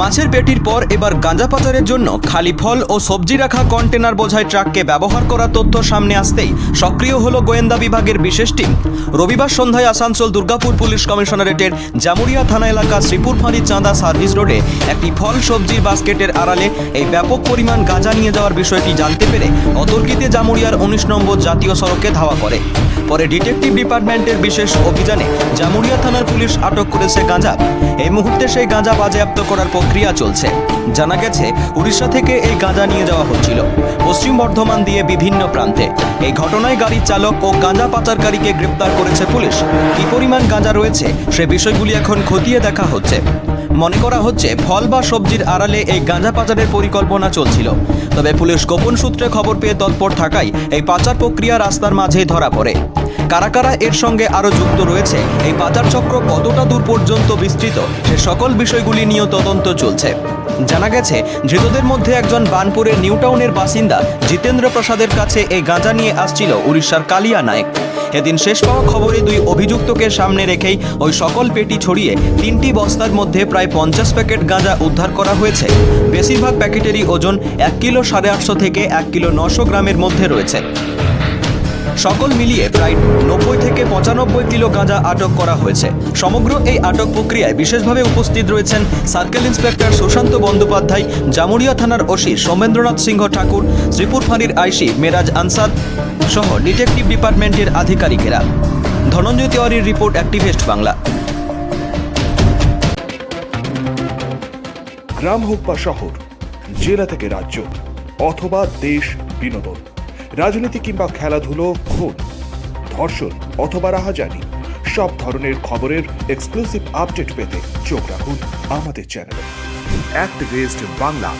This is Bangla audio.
মাছের পেটির পর এবার গাঁজা পাচারের জন্য খালি ফল ও সবজি রাখা কন্টেনার বোঝাই ট্রাককে ব্যবহার করা তথ্য সামনে আসতেই সক্রিয় হলো গোয়েন্দা বিভাগের বিশেষ টিম। রবিবার সন্ধ্যায় আসানসোল দুর্গাপুর পুলিশ কমিশনারেটের জামুরিয়া থানা এলাকা শ্রীপুরফাঁড়ি চাঁদা সার্ভিস রোডে একটি ফল সবজির বাস্কেটের আড়ালে এই ব্যাপক পরিমাণ গাঁজা নিয়ে যাওয়ার বিষয়টি জানতে পেরে অতর্কিতে জামুরিয়ার উনিশ নম্বর জাতীয় সড়কে ধাওয়া করে। পরে ডিটেকটিভ ডিপার্টমেন্টের বিশেষ অভিযানে জামুরিয়া থানার পুলিশ আটক করেছে গাঁজা এই মুহূর্তে সেই গাঁজা বাজেয়াপ্ত করার প্রক্রিয়া চলছে। জানা গেছে, উড়িষ্যা থেকে এই গাঁজা নিয়ে যাওয়া হচ্ছিল। পশ্চিম বর্ধমান দিয়ে বিভিন্ন প্রান্তে। এই ঘটনায় গাড়ির চালক ও গাঁজা পাচারকারীকে গ্রেপ্তার করেছে পুলিশ। কি পরিমাণ গাঁজা রয়েছে, সে বিষয়গুলি এখন খতিয়ে দেখা হচ্ছে। মনে করা হচ্ছে, ফল বা সবজির আড়ালে এই গাঁজা পাচারের পরিকল্পনা চলছিল। তবে পুলিশ গোপন সূত্রে খবর পেয়ে তৎপর থাকায় এই পাচার প্রক্রিয়া রাস্তার মাঝেই ধরা পড়ে। কারা কারা এর সঙ্গে আরও যুক্ত রয়েছে? এই পাচার চক্র কতটা দূর পর্যন্ত বিস্তৃত? সে সকল বিষয়গুলি নিয়েও তদন্ত চলছে। জানা গেছে, ধৃতদের মধ্যে একজন বানপুরের নিউটাউনের বাসিন্দা জিতেন্দ্র প্রসাদের কাছে এই গাঁজা নিয়ে আসছিল উড়িষ্যার কালিয়া নায়ক। এদিন শেষ পাওয়া খবরে দুই অভিযুক্তকে সামনে রেখেই ওই সকল পেটি ছড়িয়ে তিনটি বস্তার মধ্যে প্রায় পঞ্চাশ প্যাকেট গাঁজা উদ্ধার করা হয়েছে। বেশিরভাগ প্যাকেটেরই ওজন এক কিলো সাড়ে আটশো থেকে এক কিলো নশো গ্রামের মধ্যে রয়েছে। সকল মিলিয়ে প্রায় নব্বই থেকে পঁচানব্বই কিলো গাঁজা আটক করা হয়েছে। সমগ্র এই আটক প্রক্রিয়ায় বিশেষভাবে উপস্থিত রয়েছেন সার্কেল ইন্সপেক্টর সুশান্ত বন্দ্যোপাধ্যায়, জামুরিয়া থানার ওসি সৌমেন্দ্রনাথ সিংহ ঠাকুর, শ্রীপুর ফাঁড়ির আইসি মেরাজ আনসাদ সহ ডিটেকটিভ ডিপার্টমেন্টের আধিকারিকেরা। ধনঞ্জয় তেওয়ারির রিপোর্ট অ্যাক্টিভেস্ট বাংলা। গ্রাম হোক বা শহর, জেলা থেকে রাজ্য, অথবা দেশ, বিনোদন। রাজনীতি কিংবা খেলাধুলো, খুন, ধর্ষণ অথবা রাহাজানি, সব ধরনের খবরের এক্সক্লুসিভ আপডেট পেতে চোখ রাখুন আমাদের চ্যানেলে বাংলা